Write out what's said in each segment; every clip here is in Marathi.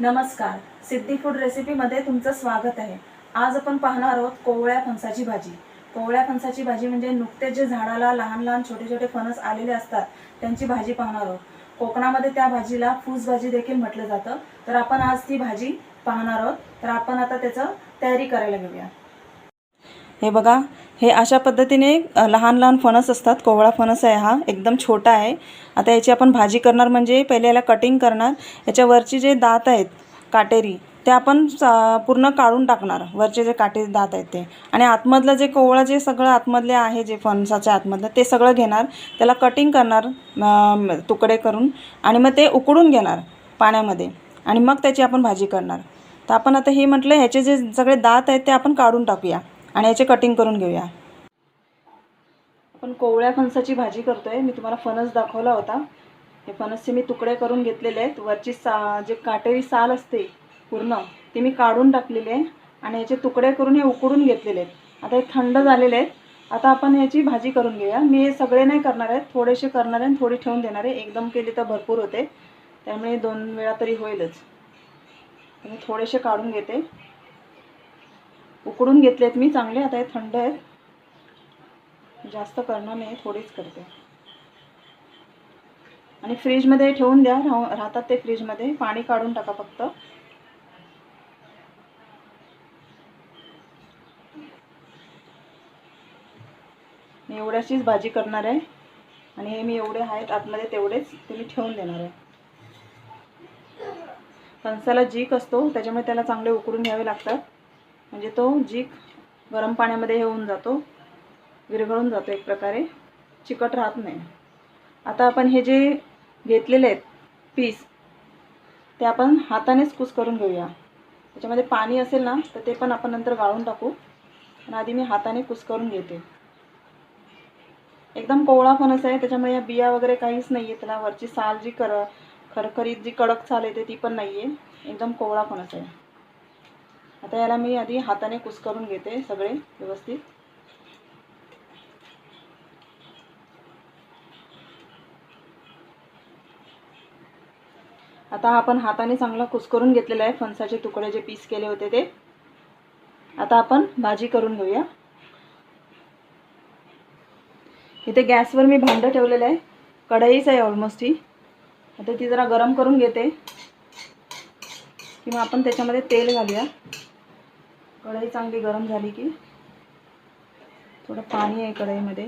नमस्कार. सिद्धी फूड रेसिपीमध्ये तुमचं स्वागत आहे. आज आपण पाहणार आहोत कोवळ्या फणसाची भाजी. कोवळ्या फणसाची भाजी म्हणजे नुकतेच जे झाडाला लहान लहान छोटे छोटे फणस आलेले असतात त्यांची भाजी पाहणार आहोत. कोकणामध्ये त्या भाजीला फूस भाजी देखील म्हटलं जातं. तर आपण आज ती भाजी पाहणार आहोत. तर आपण आता त्याचं तयारी करायला घेऊया. हे बघा हे अशा पद्धतीने लहान लहान फणस असतात. कोवळा फणस आहे हा एकदम छोटा आहे. आता याची आपण भाजी करणार म्हणजे पहिले याला कटिंग करणार. याच्यावरची जे दात आहेत काटेरी ते आपण पूर्ण काढून टाकणार. वरचे जे काटेरी दात आहेत ते. आणि आतमधलं जे कोवळं जे सगळं आतमधले आहे जे फणसाच्या आतमधलं ते सगळं घेणार. त्याला कटिंग करणार तुकडे करून. आणि मग ते उकडून घेणार पाण्यामध्ये. आणि मग त्याची आपण भाजी करणार. तर आपण आता हे म्हटलं ह्याचे जे सगळे दात आहेत ते आपण काढून टाकूया. आणि याचे कटिंग करून घेऊया. आपण कोवळ्या फणसाची भाजी करतोय. मी तुम्हाला फणस दाखवला होता. हे फणसचे मी तुकडे करून घेतलेले आहेत. वरची सा जे काटेरी साल असते पूर्ण ती मी काढून टाकलेली आहे. आणि याचे तुकडे करून हे उकडून घेतलेले आहेत. आता हे थंड झालेले आहेत. आता आपण याची भाजी करून घेऊया. मी हे सगळे नाही करणार आहेत थोडेसे करणार आहे आणि थोडी ठेवून देणार आहे. एकदम केली तर भरपूर होते. त्यामुळे दोन वेळा तरी होईलच. मी थोडेसे काढून घेते. उकडून घेतलेत. मी चांगले आता हे थंड आहेत. जास्त करणार नाही थोडीच करते. आणि फ्रीजमध्ये ठेवून द्या. राह राहतात ते फ्रीजमध्ये. पाणी काढून टाका फक्त. मी एवढ्याचीच भाजी करणार आहे. आणि हे मी एवढे आहेत आतमध्ये तेवढेच ते मी ठेवून देणार आहे. फणसाला जीक असतो त्याच्यामुळे त्याला चांगले उकडून घ्यावे लागतात. म्हणजे तो जीक गरम पाण्यामध्ये हे होऊन जातो विरघळून जातो एक प्रकारे चिकट राहत नाही. आता आपण हे जे घेतलेले आहेत पीस ते आपण हातानेच कुस करून घेऊया. त्याच्यामध्ये पाणी असेल ना तर ते पण आपण नंतर गाळून टाकू. पण आधी मी हाताने कुस करून घेते. एकदम कोवळा फणस आहे त्याच्यामुळे या बिया वगैरे काहीच नाही आहे त्याला वरची साल जी कर खरखरीत जी कडक साल येते ती पण नाही आहे एकदम कोवळा फणस आहे. आता याला मी आधी हाताने कुस करून घेते सगळे व्यवस्थित. आता आपण हाताने चांगला कुस्करून घेतलेला आहे. फणसाचे तुकडे जे पीस केले होते ते. आता आपण भाजी करून घेऊया. इथे गॅसवर मी भांडं ठेवलेलं आहे. कढईच आहे ऑलमोस्ट ही. आता ती जरा गरम करून घेते. किंवा आपण त्याच्यामध्ये तेल घालूया. कढई चांगली गरम झाली की थोडं पाणी आहे कढईमध्ये.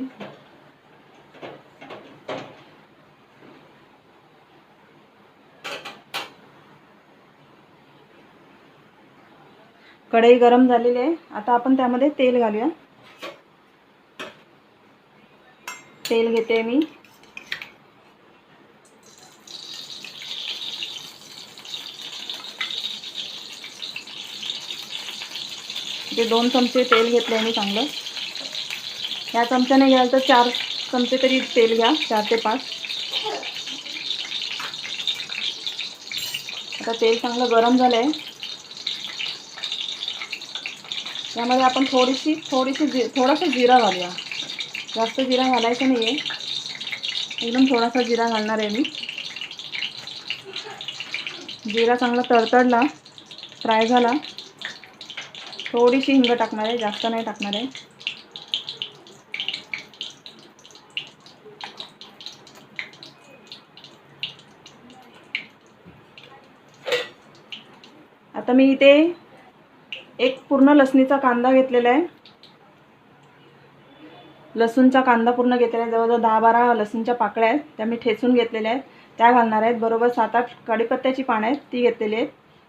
कढई गरम झालेली आहे. आता आपण त्यामध्ये तेल घालूया. तेल घेते मी. ते दोन चमचे तेल घेतले आहे मी चांगलं. या चमच्याने घ्याल तर चार चमचे तरी तेल घ्या चार ते पाच. आता तेल चांगलं गरम झालं आहे यामध्ये आपण थोडीशी थोडीशी जी थोडासा जिरा घालूया. जास्त जिरा घालायचा नाही आहे एकदम थोडासा जिरा घालणार आहे मी. जिरा चांगला तडतडला फ्राय झाला. थोडीशी हिंग टाकणार आहे जास्त नाही टाकणार आहे. आता मी इथे एक पूर्ण लसणीचा कांदा घेतलेला आहे. लसूणचा कांदा पूर्ण घेतलेला आहे जवळजवळ दहा बारा लसूणच्या पाकळ्या आहेत त्या मी ठेचून घेतलेल्या आहेत. त्या घालणार आहेत बरोबर सात आठ कढीपत्त्याची पानं आहेत ती घेतलेली आहेत.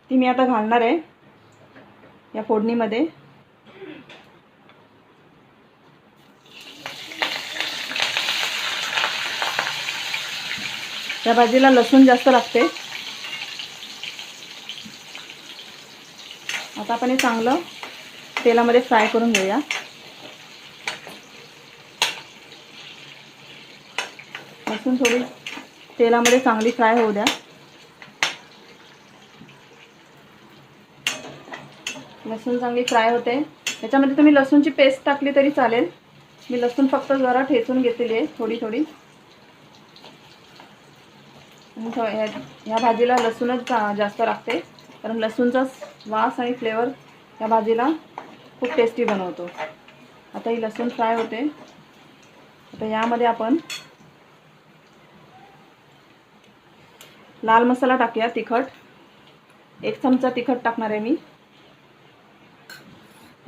ती मी आता घालणार आहे. या फोडणीमध्ये. या भाजीला लसूण जास्त लागते. आता आपण हे चांगलं तेलामध्ये फ्राय करून घेऊया. लसूण थोडी तेलामध्ये चांगली फ्राय होऊ द्या. लसूण चांगली फ्राय होते. याच्यामध्ये तुम्ही लसूणची पेस्ट टाकली तरी चालेल. मी लसूण फक्त जरा ठेचून घेतलेली आहे थोडी थोडी. ह्या ह्या भाजीला लसूणच जास्त लागते. कारण लसूणचा वास आणि फ्लेवर या भाजीला खूप टेस्टी बनवतो. आता ही लसूण फ्राय होते. आता यामध्ये आपण लाल मसाला टाकूया तिखट. एक चमचा तिखट टाकणार आहे मी.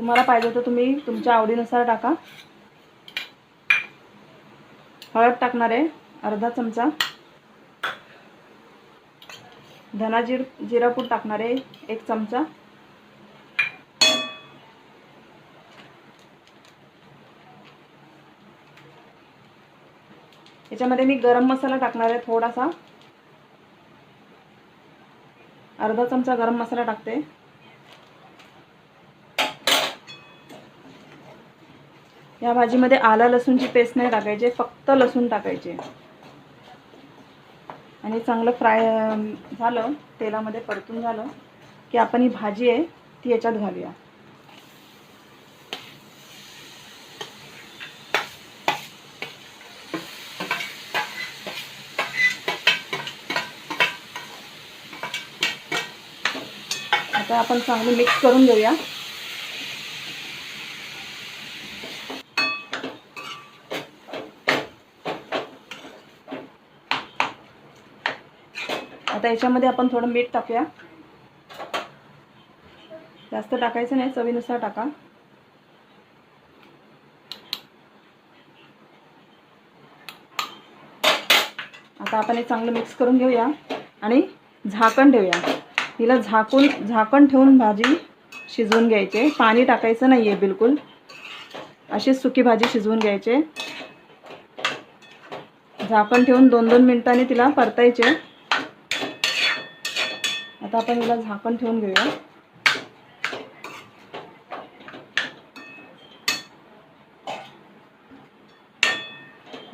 तुम्हाला पाहिजे तर तुम्ही तुमच्या आवडीनुसार टाका. हळद टाकणार आहे अर्धा चमचा. धना जीर जिरापूड टाकणार आहे एक चमचा. याच्यामध्ये मी गरम मसाला टाकणार आहे थोडासा. अर्धा चमचा गरम मसाला टाकते. या भाजीमध्ये आला लसूणची पेस्ट नाही टाकायची फक्त लसूण टाकायचे. आणि चांगलं फ्राय झालं तेलामध्ये परतून झालं की आपण ही भाजी आहे ती याच्यात घालूया. आता आपण चांगलं मिक्स करून घेऊया. आता याच्यामध्ये आपण थोडं मीठ टाकूया. जास्त टाकायचं नाही चवीनुसार टाका. आता आपण हे चांगलं मिक्स करून घेऊया आणि झाकण ठेवूया. हिला झाकून झाकण ठेवून भाजी शिजवून घ्यायचे पाणी टाकायचं नाही आहे बिलकुल. अशीच सुकी भाजी शिजवून घ्यायचे झाकण ठेवून दोन दोन मिनिटांनी तिला परतायचे आता आपण याला झाकण ठेवून घेऊया.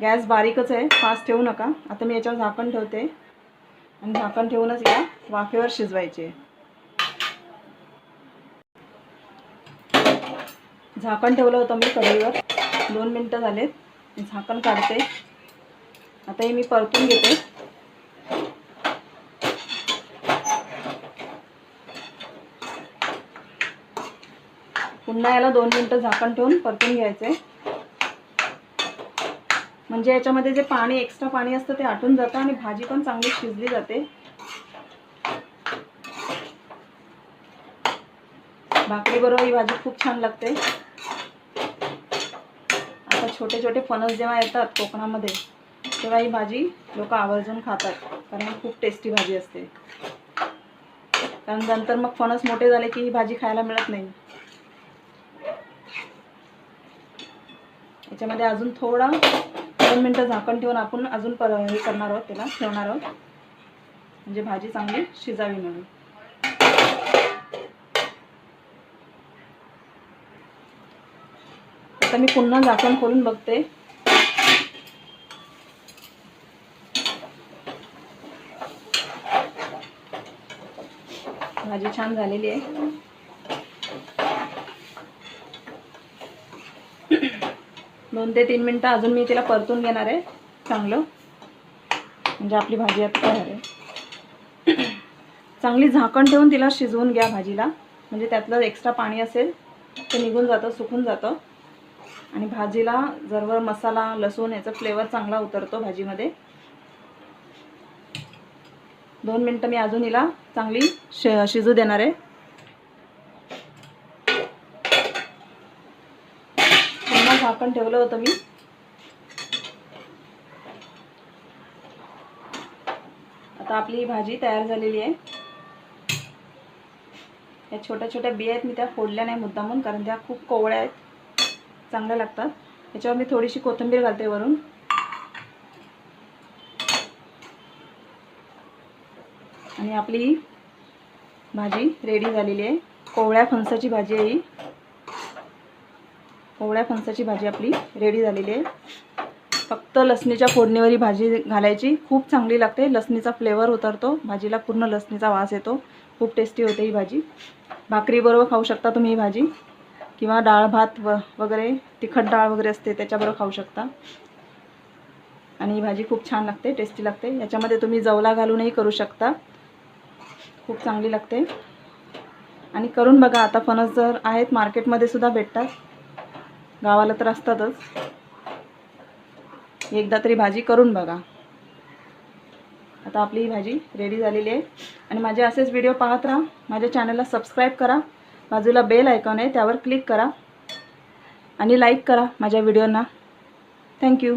गॅस बारीकच आहे फास्ट ठेवू नका. आता मी याच्यावर झाकण ठेवते. आणि झाकण ठेवूनच या वाफेवर शिजवायचे. झाकण ठेवलं होतं मी कढईवर. दोन मिनटं झालेत. झाकण काढते. आता हे मी परतून घेते. पुन्हा याला दोन मिनटं झाकण ठेवून परतून घ्यायचे. म्हणजे याच्यामध्ये जे पाणी एक्स्ट्रा पाणी असतं ते आटून जातं आणि भाजी पण चांगली शिजली जाते. भाकरीबरोबर ही भाजी खूप छान लागते. आता छोटे छोटे फणस जेव्हा येतात कोकणामध्ये तेव्हा ही भाजी लोक आवर्जून खातात कारण खूप टेस्टी भाजी असते. कारण नंतर मग फणस मोठे झाले की ही भाजी खायला मिळत नाही. याच्यामध्ये अजून थोडा दोन मिनटं झाकण ठेवून आपण अजून पर हे करणार आहोत त्याला ठेवणार आहोत. म्हणजे भाजी चांगली शिजावी म्हणून. आता मी पुन्हा झाकण खोलून बघते. भाजी छान झालेली आहे. दोन ते तीन मिनटं अजून मी तिला परतून घेणार आहे. चांगलं. म्हणजे आपली भाजी आता तयार आहे. चांगली झाकण ठेवून तिला शिजवून घ्या भाजीला. म्हणजे त्यातलं एक्स्ट्रा पाणी असेल ते निघून जातं सुकून जातं. आणि भाजीला जरवर मसाला लसूण याचा फ्लेवर चांगला उतरतो भाजीमध्ये. दोन मिनटं मी अजून हिला चांगली श शिजू देणार आहे पुन्हा झाकण ठेवलं होतं मी. आता आपली भाजी तयार झालेली आहे. या छोट्या छोट्या बिया आहेत मी त्या फोडल्या नाही मुद्दामून कारण त्या खूप कोवळ्या आहेत. चांगल्या लागतात. याच्यावर मी थोडीशी कोथिंबीर घालते वरून. आणि आपली भाजी रेडी झालेली आहे. कोवळ्या फणसाची भाजी आहे ही. कोवळ्या फणसाची भाजी आपली रेडी झालेली आहे. फक्त लसणीच्या फोडणीवर ही भाजी घालायची. खूप चांगली लागते. लसणीचा फ्लेवर उतरतो. भाजीला पूर्ण लसणीचा वास येतो. खूप टेस्टी होते ही भाजी. भाकरीबरोबर खाऊ शकता तुम्ही ही भाजी. किंवा डाळ भात व वगैरे तिखट डाळ वगैरे असते त्याच्याबरोबर खाऊ शकता. आणि ही भाजी खूप छान लागते. टेस्टी लागते. याच्यामध्ये तुम्ही जवला घालूनही करू शकता. खूप चांगली लागते. आणि करून बघा आता फणस जर आहेत मार्केटमध्ये सुद्धा भेटतात. गावाला तर असतातच. एकदा तरी भाजी करून बघा. आता आपली ही भाजी रेडी झालेली आहे. आणि माझे असेच व्हिडिओ पाहत राहा. माझ्या चॅनलला सबस्क्राईब करा. बाजूला बेल ऐकून आहे त्यावर क्लिक करा. आणि लाईक करा माझ्या व्हिडिओंना थँक्यू